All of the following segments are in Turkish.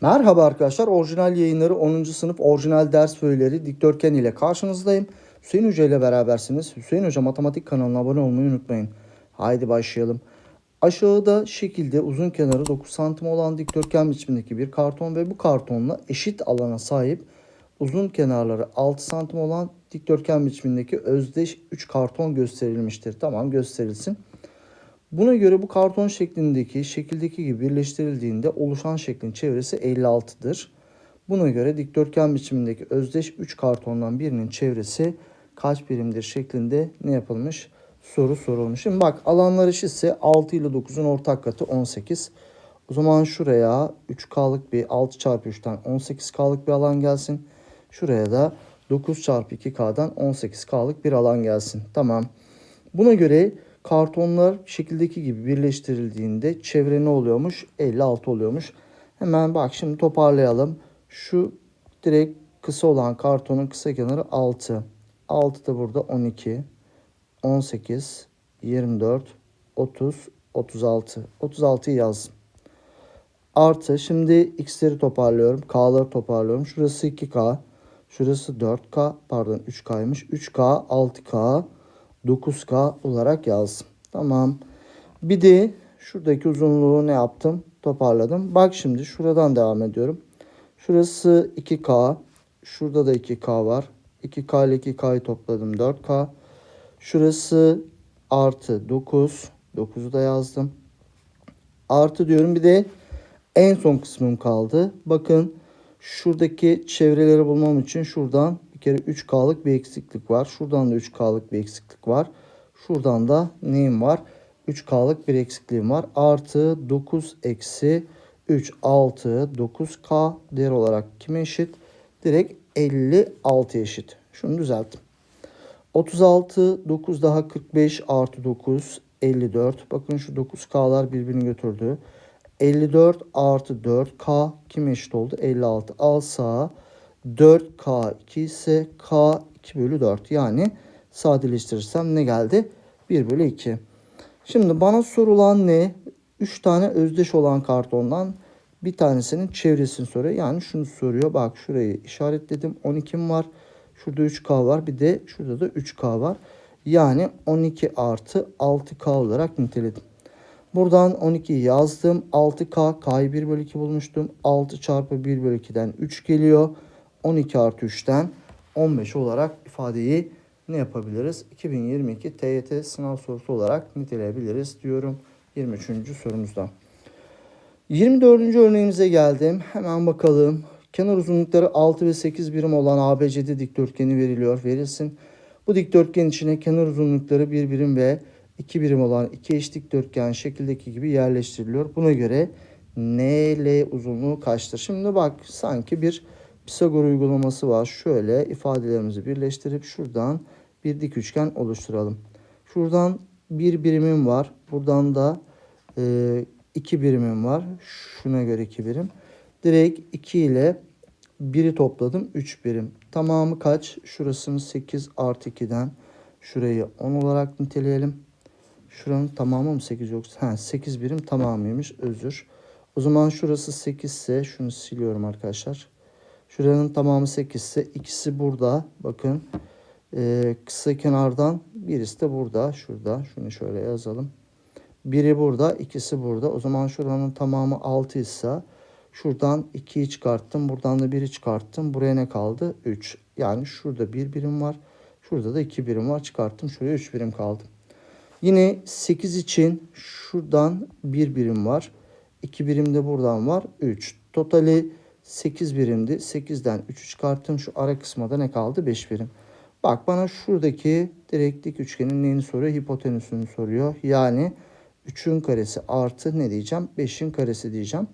Merhaba arkadaşlar. Orijinal yayınları 10. sınıf orijinal ders öğeleri dikdörtgen ile karşınızdayım. Hüseyin Hoca ile berabersiniz. Hüseyin Hoca matematik kanalına abone olmayı unutmayın. Haydi başlayalım. Aşağıda şekilde uzun kenarı 9 santim olan dikdörtgen biçimindeki bir karton ve bu kartonla eşit alana sahip uzun kenarları 6 santim olan dikdörtgen biçimindeki özdeş 3 karton gösterilmiştir. Tamam gösterilsin. Buna göre bu karton şeklindeki şekildeki gibi birleştirildiğinde oluşan şeklin çevresi 56'dır. Buna göre dikdörtgen biçimindeki özdeş 3 kartondan birinin çevresi kaç birimdir şeklinde ne yapılmış? Soru sorulmuş. Şimdi bak alanlar eşitse 6 ile 9'un ortak katı 18. O zaman şuraya 3K'lık bir 6 çarpı 3'ten 18K'lık bir alan gelsin. Şuraya da 9 çarpı 2K'dan 18K'lık bir alan gelsin. Tamam. Buna göre kartonlar şekildeki gibi birleştirildiğinde çevre ne oluyormuş? 56 oluyormuş. Hemen bak şimdi toparlayalım. Şu direkt kısa olan kartonun kısa kenarı 6. 6 da burada 12, 18, 24, 30, 36. 36'yı yazdım. Artı şimdi x'leri toparlıyorum. K'ları toparlıyorum. Şurası 2K. Şurası 4K. Pardon 3K'ymış. 3K, 6K, 9K olarak yazdım. Tamam. Bir de şuradaki uzunluğu ne yaptım? Toparladım. Bak şimdi şuradan devam ediyorum. Şurası 2K. Şurada da 2K var. 2K ile 2K'yı topladım 4K. Şurası artı 9. 9'u da yazdım. Artı diyorum bir de en son kısmım kaldı. Bakın şuradaki çevreleri bulmam için şuradan bir kere 3K'lık bir eksiklik var. Şuradan da 3K'lık bir eksiklik var. Şuradan da neyim var? 3K'lık bir eksikliğim var. Artı 9 eksi 3 6 9K değer olarak kime eşit? Direkt 56 eşit. Şunu düzelttim. 36 9 daha 45 artı 9 54. Bakın şu 9K'lar birbirini götürdü. 54 artı 4K kime eşit oldu? 56. Al sağa 4K 2 ise K 2 bölü 4. Yani sadeleştirirsem ne geldi? 1 bölü 2. Şimdi bana sorulan ne? 3 tane özdeş olan kartondan bir tanesinin çevresini soruyor. Yani şunu soruyor. Bak şurayı işaretledim. 12'm var. Şurada 3K var. Bir de şurada da 3K var. Yani 12 artı 6K olarak niteledim. Buradan 12'yi yazdım. 6K, K'yı 1 bölü 2 bulmuştum. 6 çarpı 1 bölü 2'den 3 geliyor. 12 artı 3'ten 15 olarak ifadeyi ne yapabiliriz? 2022 TYT sınav sorusu olarak niteleyebiliriz diyorum 23. sorumuzda. 24. örneğimize geldim. Hemen bakalım. Kenar uzunlukları 6 ve 8 birim olan ABCD dikdörtgeni veriliyor. Verilsin. Bu dikdörtgen içine kenar uzunlukları 1 birim ve 2 birim olan iki eş dikdörtgen şekildeki gibi yerleştiriliyor. Buna göre NL uzunluğu kaçtır? Şimdi bak sanki bir Pisagor uygulaması var. Şöyle ifadelerimizi birleştirip şuradan bir dik üçgen oluşturalım. Şuradan bir birimim var. Buradan da e, iki birimim var. Şuna göre iki birim. Direkt 2 ile 1'i topladım. 3 birim. Tamamı kaç? Şurasını 8 artı 2'den şurayı 10 olarak niteleyelim. Şuranın tamamı mı 8 yoksa? Ha 8 birim tamamıymış. Özür. O zaman şurası 8 ise şunu siliyorum arkadaşlar. Şuranın tamamı 8 ise ikisi burada. Bakın ee, kısa kenardan birisi de burada. Şurada. Şunu şöyle yazalım. Biri burada. ikisi burada. O zaman şuranın tamamı 6 ise şuradan 2'yi çıkarttım. Buradan da 1'i çıkarttım. Buraya ne kaldı? 3. Yani şurada bir birim var. Şurada da 2 birim var. Çıkarttım. Şuraya 3 birim kaldı. Yine 8 için şuradan 1 birim var. 2 birim de buradan var. 3. Totali 8 birimdi. 8'den 3'ü çıkarttım. Şu ara kısma da ne kaldı? 5 birim. Bak bana şuradaki direkt dik üçgenin neyini soruyor? Hipotenüsünü soruyor. Yani 3'ün karesi artı ne diyeceğim? 5'in karesi diyeceğim.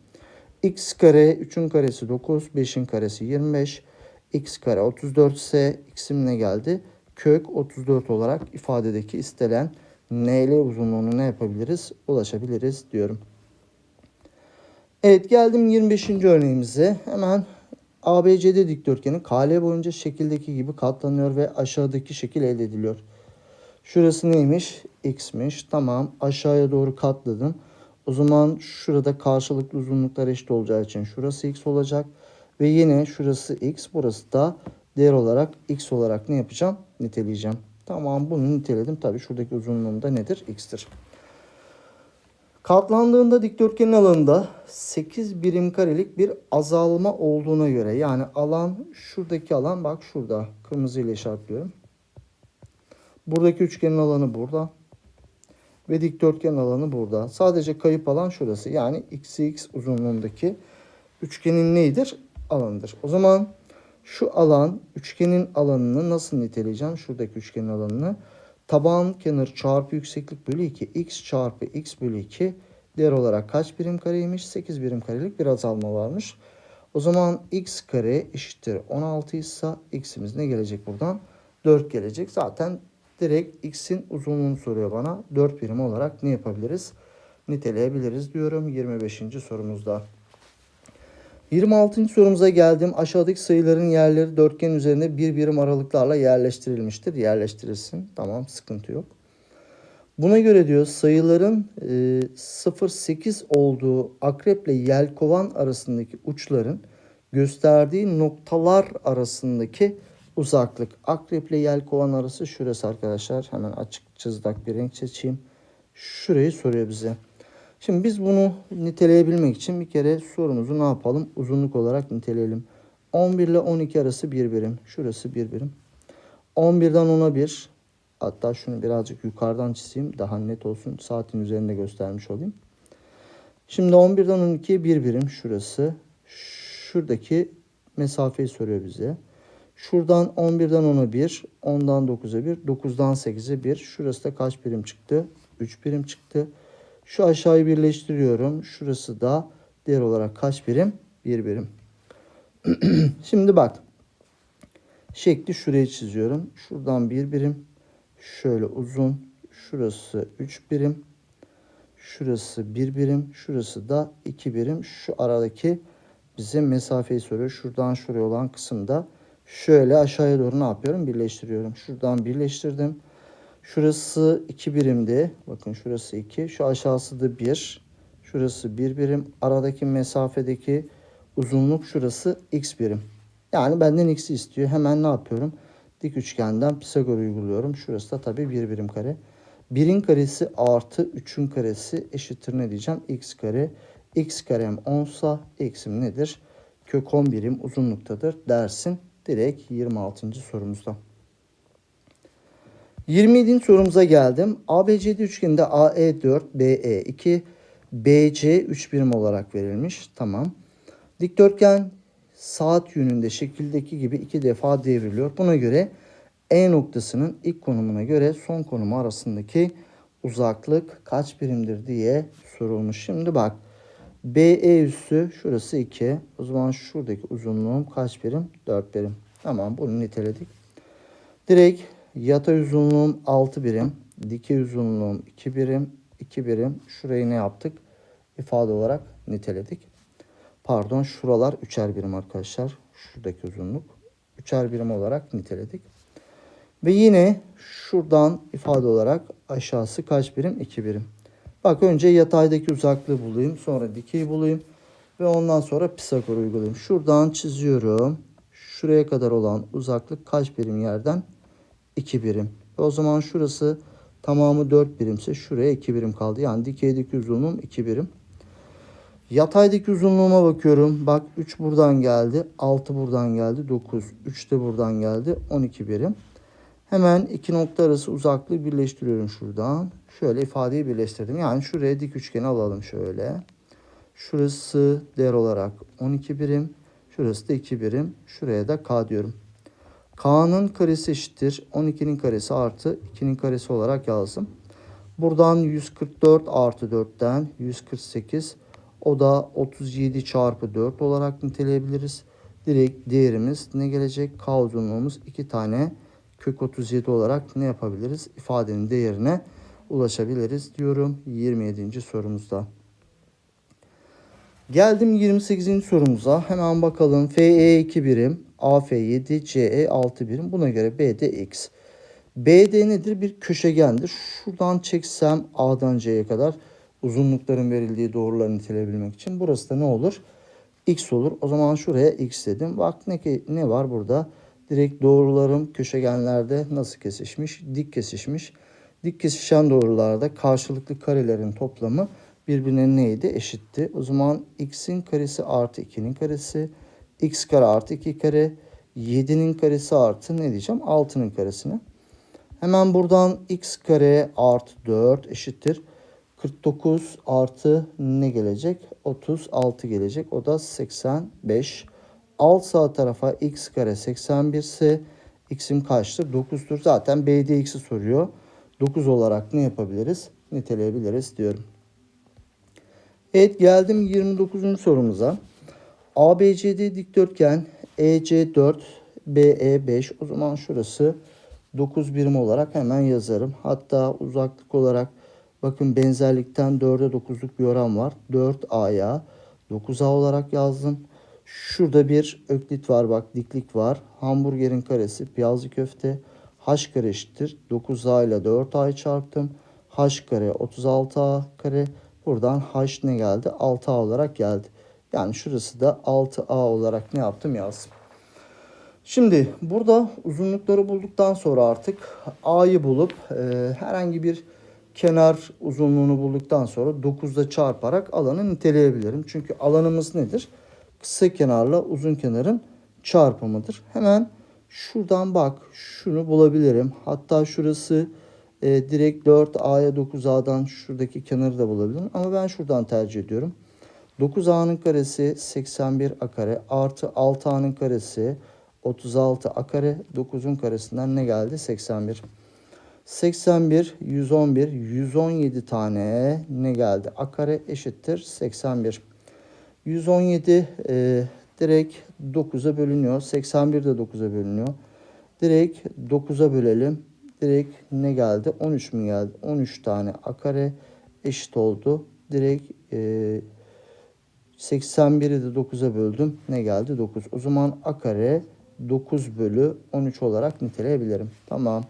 x kare 3'ün karesi 9. 5'in karesi 25. x kare 34 ise x'im ne geldi? Kök 34 olarak ifadedeki istenen NL uzunluğunu ne yapabiliriz? Ulaşabiliriz diyorum. Evet geldim 25. örneğimize. Hemen ABCD dikdörtgeni KL boyunca şekildeki gibi katlanıyor ve aşağıdaki şekil elde ediliyor. Şurası neymiş? X'miş. Tamam. Aşağıya doğru katladım. O zaman şurada karşılıklı uzunluklar eşit olacağı için şurası x olacak. Ve yine şurası x burası da değer olarak x olarak ne yapacağım? Niteleyeceğim. Tamam bunu niteledim. Tabii şuradaki uzunluğum da nedir? x'tir. Katlandığında dikdörtgenin alanında 8 birim karelik bir azalma olduğuna göre yani alan şuradaki alan bak şurada kırmızı ile işaretliyorum. Buradaki üçgenin alanı burada. Ve dikdörtgen alanı burada. Sadece kayıp alan şurası. Yani xx uzunluğundaki üçgenin neydir? Alanıdır. O zaman şu alan üçgenin alanını nasıl niteleyeceğim? Şuradaki üçgenin alanını. Taban kenar çarpı yükseklik bölü 2. x çarpı x bölü 2 değer olarak kaç birim kareymiş? 8 birim karelik bir azalma varmış. O zaman x kare eşittir 16 ise x'imiz ne gelecek buradan? 4 gelecek. Zaten direkt x'in uzunluğunu soruyor bana. 4 birim olarak ne yapabiliriz? Niteleyebiliriz diyorum 25. sorumuzda. 26. sorumuza geldim. Aşağıdaki sayıların yerleri dörtgen üzerinde bir birim aralıklarla yerleştirilmiştir. Yerleştirilsin. Tamam sıkıntı yok. Buna göre diyor sayıların e, 0-8 olduğu akreple yelkovan arasındaki uçların gösterdiği noktalar arasındaki uzaklık. Akreple yelkovan arası şurası arkadaşlar. Hemen açık çizdak bir renk seçeyim. Şurayı soruyor bize. Şimdi biz bunu niteleyebilmek için bir kere sorumuzu ne yapalım? Uzunluk olarak niteleyelim. 11 ile 12 arası bir birim. Şurası bir birim. 11'den 10'a 1. Hatta şunu birazcık yukarıdan çizeyim. Daha net olsun. Saatin üzerinde göstermiş olayım. Şimdi 11'den 12'ye bir birim. Şurası. Şuradaki mesafeyi soruyor bize. Şuradan 11'den 10'a 1. 10'dan 9'a 1. 9'dan 8'e 1. Şurası da kaç birim çıktı? 3 birim çıktı. Şu aşağıyı birleştiriyorum. Şurası da değer olarak kaç birim? 1 birim. Şimdi bak. Şekli şuraya çiziyorum. Şuradan 1 birim. Şöyle uzun. Şurası 3 birim. Şurası 1 birim. Şurası da 2 birim. Şu aradaki bize mesafeyi soruyor. Şuradan şuraya olan kısımda şöyle aşağıya doğru ne yapıyorum? Birleştiriyorum. Şuradan birleştirdim. Şurası 2 birimdi. Bakın şurası 2. Şu aşağısı da 1. Şurası 1 birim. Aradaki mesafedeki uzunluk şurası x birim. Yani benden x'i istiyor. Hemen ne yapıyorum? Dik üçgenden Pisagor uyguluyorum. Şurası da tabii 1 birim kare. 1'in karesi artı 3'ün karesi eşittir ne diyeceğim? x kare. x karem 10 sa x'im nedir? Kök 10 birim uzunluktadır dersin. Direkt 26. sorumuzda. 27. sorumuza geldim. ABCD üçgeninde AE 4, BE 2, BC 3 birim olarak verilmiş. Tamam. Dikdörtgen saat yönünde şekildeki gibi iki defa devriliyor. Buna göre E noktasının ilk konumuna göre son konumu arasındaki uzaklık kaç birimdir diye sorulmuş. Şimdi bak. BE üssü şurası 2. O zaman şuradaki uzunluğum kaç birim? 4 birim. Tamam bunu niteledik. Direkt Yatay uzunluğum 6 birim. Dikey uzunluğum 2 birim. 2 birim. Şurayı ne yaptık? İfade olarak niteledik. Pardon şuralar 3'er birim arkadaşlar. Şuradaki uzunluk. 3'er birim olarak niteledik. Ve yine şuradan ifade olarak aşağısı kaç birim? 2 birim. Bak önce yataydaki uzaklığı bulayım. Sonra dikeyi bulayım. Ve ondan sonra Pisagor uygulayayım. Şuradan çiziyorum. Şuraya kadar olan uzaklık kaç birim yerden? 2 birim. O zaman şurası tamamı 4 birimse şuraya 2 birim kaldı. Yani dikeydeki uzunluğum 2 birim. Yataydaki uzunluğuma bakıyorum. Bak 3 buradan geldi. 6 buradan geldi. 9. 3 de buradan geldi. 12 birim. Hemen iki nokta arası uzaklığı birleştiriyorum şuradan. Şöyle ifadeyi birleştirdim. Yani şuraya dik üçgeni alalım şöyle. Şurası değer olarak 12 birim. Şurası da 2 birim. Şuraya da K diyorum. K'nın karesi eşittir. 12'nin karesi artı 2'nin karesi olarak yazdım. Buradan 144 artı 4'ten 148. O da 37 çarpı 4 olarak niteleyebiliriz. Direkt değerimiz ne gelecek? K uzunluğumuz 2 tane kök 37 olarak ne yapabiliriz? İfadenin değerine ulaşabiliriz diyorum 27. sorumuzda. Geldim 28. sorumuza. Hemen bakalım. FE 2 birim, AF 7, CE 6 birim. Buna göre BD X. BD nedir? Bir köşegendir. Şuradan çeksem A'dan C'ye kadar uzunlukların verildiği doğruları niteleyebilmek için. Burası da ne olur? X olur. O zaman şuraya X dedim. Bak ne, ki- ne var burada? Direkt doğrularım köşegenlerde nasıl kesişmiş? Dik kesişmiş. Dik kesişen doğrularda karşılıklı karelerin toplamı birbirine neydi? Eşitti. O zaman x'in karesi artı 2'nin karesi. X kare artı 2 kare. 7'nin karesi artı ne diyeceğim? 6'nın karesine. Hemen buradan x kare artı 4 eşittir. 49 artı ne gelecek? 36 gelecek. O da 85. Alt sağ tarafa x kare 81 ise x'im kaçtır? 9'dur. Zaten bdx'i soruyor. 9 olarak ne yapabiliriz? Niteleyebiliriz diyorum. Evet geldim 29. sorumuza. ABCD dikdörtgen EC4 BE5 o zaman şurası 9 birim olarak hemen yazarım. Hatta uzaklık olarak bakın benzerlikten 4'e 9'luk bir oran var. 4A'ya 9A olarak yazdım. Şurada bir öklit var bak diklik var. Hamburgerin karesi piyazlı köfte. H kare eşittir. 9A ile 4A'yı çarptım. H kare 36A kare. Buradan H ne geldi? 6A olarak geldi. Yani şurası da 6A olarak ne yaptım yazdım. Şimdi burada uzunlukları bulduktan sonra artık A'yı bulup e, herhangi bir kenar uzunluğunu bulduktan sonra 9'da çarparak alanı niteleyebilirim. Çünkü alanımız nedir? Kısa kenarla uzun kenarın çarpımıdır. Hemen şuradan bak şunu bulabilirim. Hatta şurası e, direkt 4A'ya 9A'dan şuradaki kenarı da bulabilirim. Ama ben şuradan tercih ediyorum. 9A'nın karesi 81 A kare artı 6A'nın karesi 36 A kare 9'un karesinden ne geldi? 81. 81, 111, 117 tane ne geldi? A kare eşittir 81. 117 e, direkt 9'a bölünüyor. 81 de 9'a bölünüyor. Direkt 9'a bölelim. Direkt ne geldi? 13 mi geldi? 13 tane A kare eşit oldu. Direkt e, 81'i de 9'a böldüm. Ne geldi? 9. O zaman A kare 9 bölü 13 olarak niteleyebilirim. Tamam.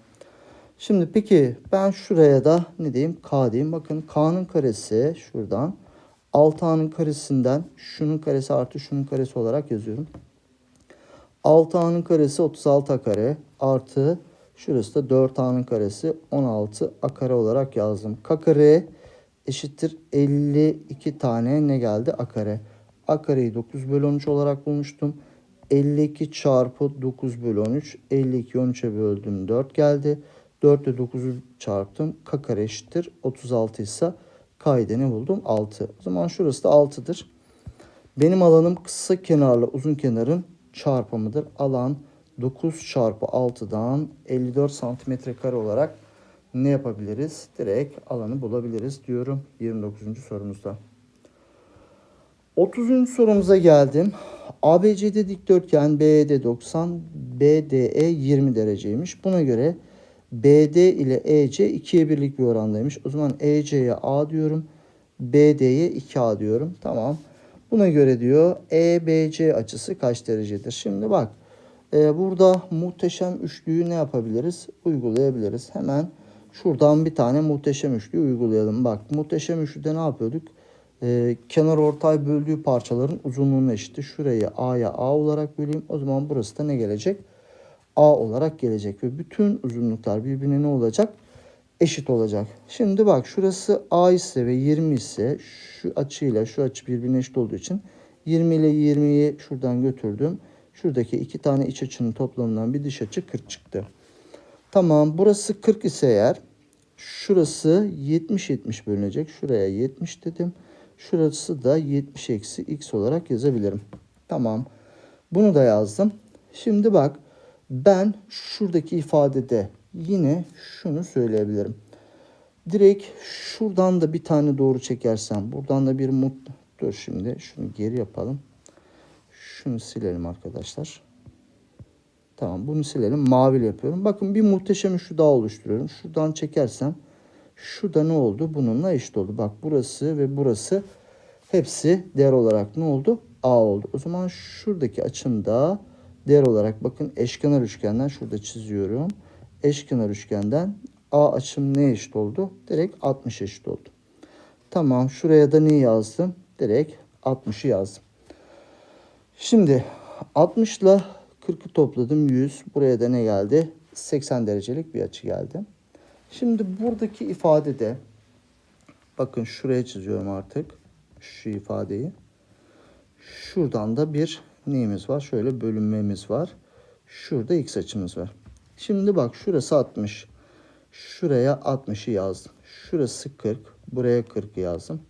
Şimdi peki ben şuraya da ne diyeyim? K diyeyim. Bakın K'nın karesi şuradan. 6A'nın karesinden şunun karesi artı şunun karesi olarak yazıyorum. 6A'nın karesi 36A kare artı şurası da 4A'nın karesi 16A kare olarak yazdım. K kare eşittir 52 tane ne geldi? A kare. A kareyi 9 bölü 13 olarak bulmuştum. 52 çarpı 9 bölü 13. 52 13'e böldüm 4 geldi. 4 ile 9'u çarptım. K kare eşittir. 36 ise K'yı ne buldum? 6. O zaman şurası da 6'dır. Benim alanım kısa kenarla uzun kenarın çarpımıdır. Alan 9 çarpı 6'dan 54 santimetre kare olarak ne yapabiliriz? Direkt alanı bulabiliriz diyorum 29. sorumuzda. 30. sorumuza geldim. ABCD dikdörtgen BED 90, BDE 20 dereceymiş. Buna göre BD ile EC ikiye birlik bir orandaymış. O zaman EC'ye A diyorum. BD'ye 2A diyorum. Tamam. Buna göre diyor EBC açısı kaç derecedir? Şimdi bak e, burada muhteşem üçlüyü ne yapabiliriz? Uygulayabiliriz. Hemen şuradan bir tane muhteşem üçlüyü uygulayalım. Bak muhteşem üçlüde ne yapıyorduk? Ee, kenar ortay böldüğü parçaların uzunluğunun eşiti. Şurayı A'ya A olarak böleyim. O zaman burası da ne gelecek? A olarak gelecek ve bütün uzunluklar birbirine ne olacak? Eşit olacak. Şimdi bak şurası A ise ve 20 ise şu açıyla şu açı birbirine eşit olduğu için 20 ile 20'yi şuradan götürdüm. Şuradaki iki tane iç açının toplamından bir dış açı 40 çıktı. Tamam burası 40 ise eğer şurası 70-70 bölünecek. Şuraya 70 dedim. Şurası da 70 eksi x olarak yazabilirim. Tamam. Bunu da yazdım. Şimdi bak ben şuradaki ifadede yine şunu söyleyebilirim. Direkt şuradan da bir tane doğru çekersem buradan da bir mut dur şimdi şunu geri yapalım. Şunu silelim arkadaşlar. Tamam bunu silelim. Mavili yapıyorum. Bakın bir muhteşem üçlü daha oluşturuyorum. Şuradan çekersem şurada ne oldu? Bununla eşit oldu. Bak burası ve burası hepsi değer olarak ne oldu? A oldu. O zaman şuradaki açımda değer olarak bakın eşkenar üçgenden şurada çiziyorum. Eşkenar üçgenden A açım ne eşit oldu? Direkt 60 eşit oldu. Tamam şuraya da ne yazdım? Direkt 60'ı yazdım. Şimdi 60 ile 40'ı topladım 100. Buraya da ne geldi? 80 derecelik bir açı geldi. Şimdi buradaki ifadede bakın şuraya çiziyorum artık şu ifadeyi. Şuradan da bir neyimiz var? Şöyle bölünmemiz var. Şurada x açımız var. Şimdi bak şurası 60. Şuraya 60'ı yazdım. Şurası 40. Buraya 40 yazdım.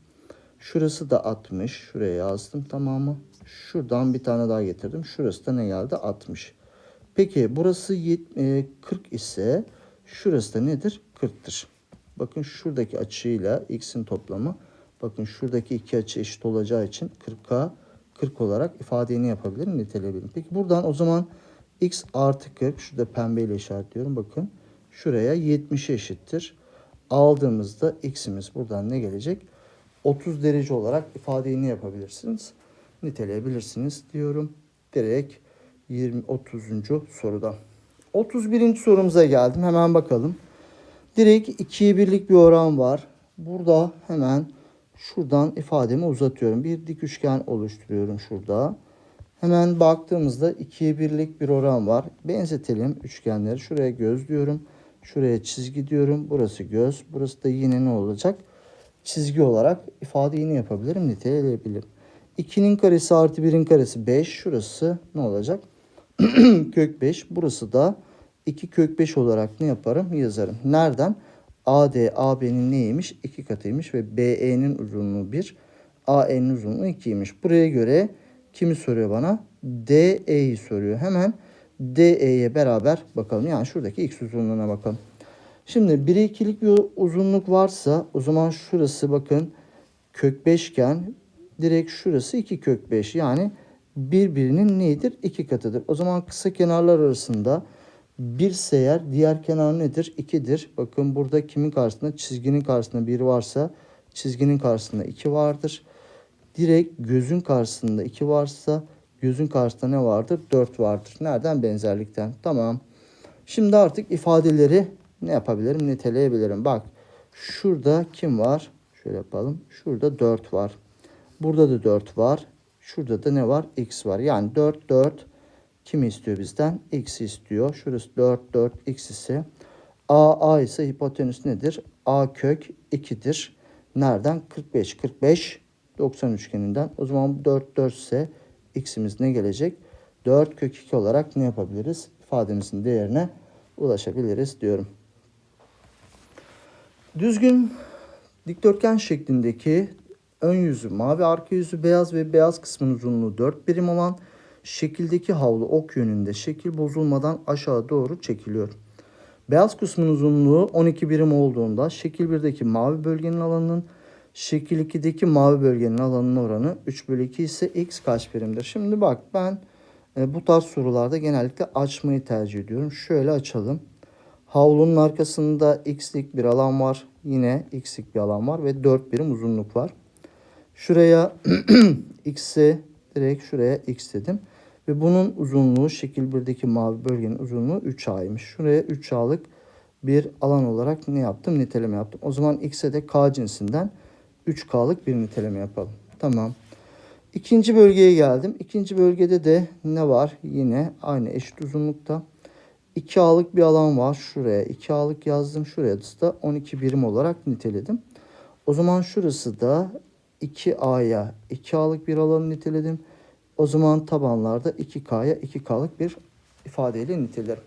Şurası da 60. Şuraya yazdım tamamı. Şuradan bir tane daha getirdim. Şurası da ne geldi? 60. Peki burası yet- e, 40 ise şurası da nedir? 40'tır. Bakın şuradaki açıyla x'in toplamı. Bakın şuradaki iki açı eşit olacağı için 40'a 40 olarak ifadeni yapabilirim, niteleyebilirim. Peki buradan o zaman x artı 40, şurada pembeyle işaretliyorum bakın. Şuraya 70 eşittir. Aldığımızda x'imiz buradan ne gelecek? 30 derece olarak ifadeni yapabilirsiniz. Niteleyebilirsiniz diyorum. Direkt 20 30. soruda. 31. sorumuza geldim. Hemen bakalım. Direkt 2'ye birlik bir oran var. Burada hemen şuradan ifademi uzatıyorum. Bir dik üçgen oluşturuyorum şurada. Hemen baktığımızda 2'ye birlik bir oran var. Benzetelim üçgenleri. Şuraya göz diyorum. Şuraya çizgi diyorum. Burası göz. Burası da yine ne olacak? Çizgi olarak ifade yine yapabilirim. Niteleyebilirim. 2'nin karesi artı 1'in karesi 5. Şurası ne olacak? kök 5. Burası da 2 kök 5 olarak ne yaparım? Yazarım. Nereden? AD AB'nin neymiş? 2 katıymış ve BE'nin uzunluğu 1. AE'nin uzunluğu 2'ymiş. Buraya göre kimi soruyor bana? DE'yi soruyor. Hemen DE'ye beraber bakalım. Yani şuradaki x uzunluğuna bakalım. Şimdi 1'e 2'lik bir uzunluk varsa o zaman şurası bakın kök 5 iken direkt şurası 2 kök 5. Yani birbirinin neyidir? 2 katıdır. O zaman kısa kenarlar arasında bir ise eğer diğer kenar nedir? 2'dir. Bakın burada kimin karşısında? Çizginin karşısında 1 varsa çizginin karşısında 2 vardır. Direkt gözün karşısında 2 varsa gözün karşısında ne vardır? 4 vardır. Nereden? Benzerlikten. Tamam. Şimdi artık ifadeleri ne yapabilirim? Niteleyebilirim. Bak şurada kim var? Şöyle yapalım. Şurada 4 var. Burada da 4 var. Şurada da ne var? X var. Yani 4, 4 kimi istiyor bizden? X istiyor. Şurası 4, 4 X ise A, A ise hipotenüs nedir? A kök 2'dir. Nereden? 45, 45 90 üçgeninden. O zaman bu 4, 4 ise X'imiz ne gelecek? 4 kök 2 olarak ne yapabiliriz? İfademizin değerine ulaşabiliriz diyorum. Düzgün dikdörtgen şeklindeki ön yüzü mavi, arka yüzü beyaz ve beyaz kısmın uzunluğu 4 birim olan şekildeki havlu ok yönünde şekil bozulmadan aşağı doğru çekiliyor. Beyaz kısmın uzunluğu 12 birim olduğunda şekil 1'deki mavi bölgenin alanının şekil 2'deki mavi bölgenin alanının oranı 3 bölü 2 ise x kaç birimdir? Şimdi bak ben e, bu tarz sorularda genellikle açmayı tercih ediyorum. Şöyle açalım. Havlunun arkasında x'lik bir alan var. Yine x'lik bir alan var ve 4 birim uzunluk var. Şuraya x'e direkt şuraya x dedim. Ve bunun uzunluğu şekil 1'deki mavi bölgenin uzunluğu 3a'ymış. Şuraya 3a'lık bir alan olarak ne yaptım? Niteleme yaptım. O zaman x'e de k cinsinden 3k'lık bir niteleme yapalım. Tamam. İkinci bölgeye geldim. İkinci bölgede de ne var? Yine aynı eşit uzunlukta. 2A'lık bir alan var. Şuraya 2A'lık yazdım. Şuraya da 12 birim olarak niteledim. O zaman şurası da 2A'ya 2A'lık bir alanı niteledim. O zaman tabanlarda 2K'ya 2K'lık bir ifadeyle nitelerim.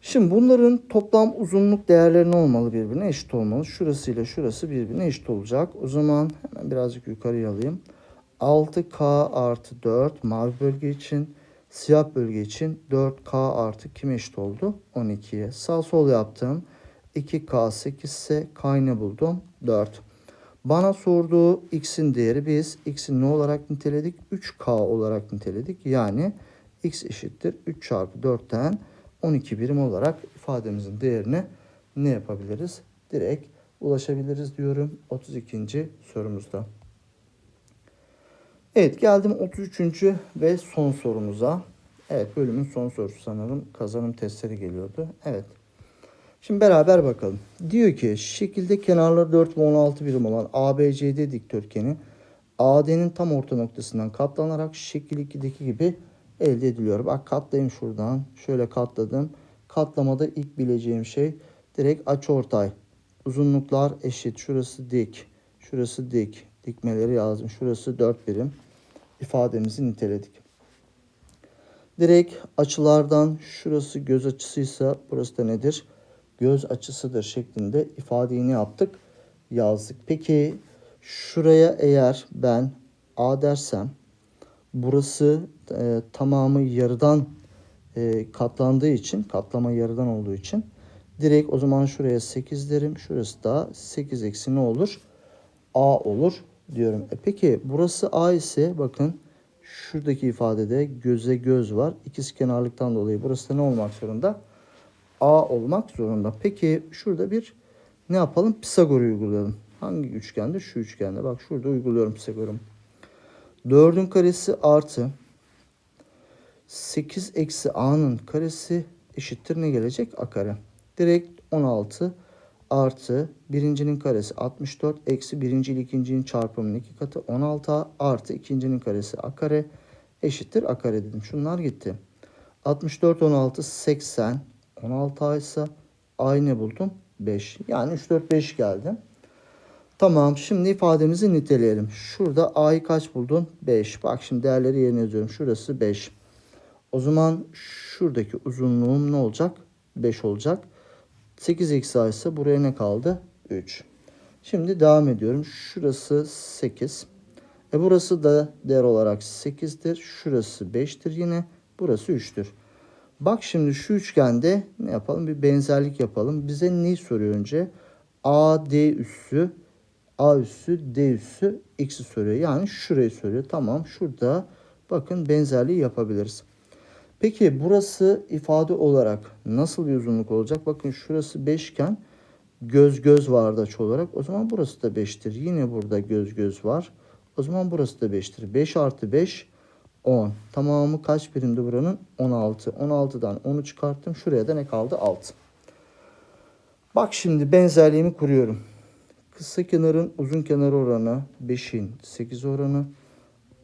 Şimdi bunların toplam uzunluk değerleri ne olmalı birbirine eşit olmalı. Şurası ile şurası birbirine eşit olacak. O zaman hemen birazcık yukarıya alayım. 6K artı 4 mavi bölge için siyah bölge için 4K artı kime eşit oldu? 12'ye. Sağ sol yaptım. 2K 8 ise K ne buldum? 4. Bana sorduğu x'in değeri biz x'in ne olarak niteledik? 3K olarak niteledik. Yani x eşittir 3 çarpı 4'ten 12 birim olarak ifademizin değerine ne yapabiliriz? Direkt ulaşabiliriz diyorum 32. sorumuzda. Evet geldim 33. ve son sorumuza. Evet bölümün son sorusu sanırım. Kazanım testleri geliyordu. Evet. Şimdi beraber bakalım. Diyor ki şekilde kenarları 4 ve 16 birim olan ABCD dikdörtgeni AD'nin tam orta noktasından katlanarak şekil 2'deki gibi elde ediliyor. Bak katlayayım şuradan. Şöyle katladım. Katlamada ilk bileceğim şey direkt açıortay. Uzunluklar eşit. Şurası dik. Şurası dik. Dikmeleri yazdım. Şurası 4 birim. İfademizi niteledik. Direkt açılardan şurası göz açısıysa burası da nedir? Göz açısıdır şeklinde ifadeyi yaptık? Yazdık. Peki şuraya eğer ben A dersem burası e, tamamı yarıdan e, katlandığı için katlama yarıdan olduğu için direkt o zaman şuraya 8 derim. Şurası da 8 eksi ne olur? A olur diyorum. E peki burası A ise bakın şuradaki ifadede göze göz var. İkiz kenarlıktan dolayı burası da ne olmak zorunda? A olmak zorunda. Peki şurada bir ne yapalım? Pisagor'u uygulayalım. Hangi üçgende? Şu üçgende. Bak şurada uyguluyorum Pisagor'u. 4'ün karesi artı 8 eksi a'nın karesi eşittir ne gelecek? A kare. Direkt 16 artı birincinin karesi 64 eksi birinci ile ikincinin çarpımının iki katı 16 a artı ikincinin karesi a kare eşittir a kare dedim. Şunlar gitti. 64 16 80 16 a ise a'yı ne buldum? 5. Yani 3 4 5 geldi. Tamam şimdi ifademizi niteleyelim. Şurada a'yı kaç buldun? 5. Bak şimdi değerleri yerine yazıyorum. Şurası 5. O zaman şuradaki uzunluğum ne olacak? 5 olacak. 8 eksi a ise buraya ne kaldı? 3. Şimdi devam ediyorum. Şurası 8. E burası da değer olarak 8'dir. Şurası 5'tir yine. Burası 3'tür. Bak şimdi şu üçgende ne yapalım? Bir benzerlik yapalım. Bize neyi soruyor önce? AD üssü, A üssü, D üssü x'i soruyor. Yani şurayı soruyor. Tamam şurada bakın benzerliği yapabiliriz. Peki burası ifade olarak nasıl bir uzunluk olacak? Bakın şurası 5 iken göz göz vardı açı olarak. O zaman burası da 5'tir. Yine burada göz göz var. O zaman burası da 5'tir. 5 artı 5 10. Tamamı kaç birimdi buranın? 16. 16'dan 10'u çıkarttım. Şuraya da ne kaldı? 6. Bak şimdi benzerliğimi kuruyorum. Kısa kenarın uzun kenar oranı 5'in 8 oranı.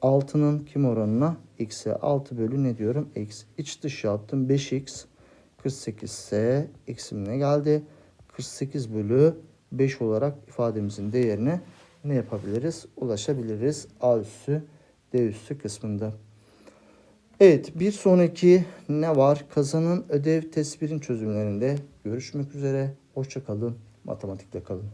6'nın kim oranına? X'e 6 bölü ne diyorum? X. İç dış yaptım. 5X 48 ise X'im ne geldi? 48 bölü 5 olarak ifademizin değerine ne yapabiliriz? Ulaşabiliriz. A üssü D üssü kısmında. Evet bir sonraki ne var? Kazanın ödev test 1'in çözümlerinde görüşmek üzere. Hoşçakalın. Matematikte kalın.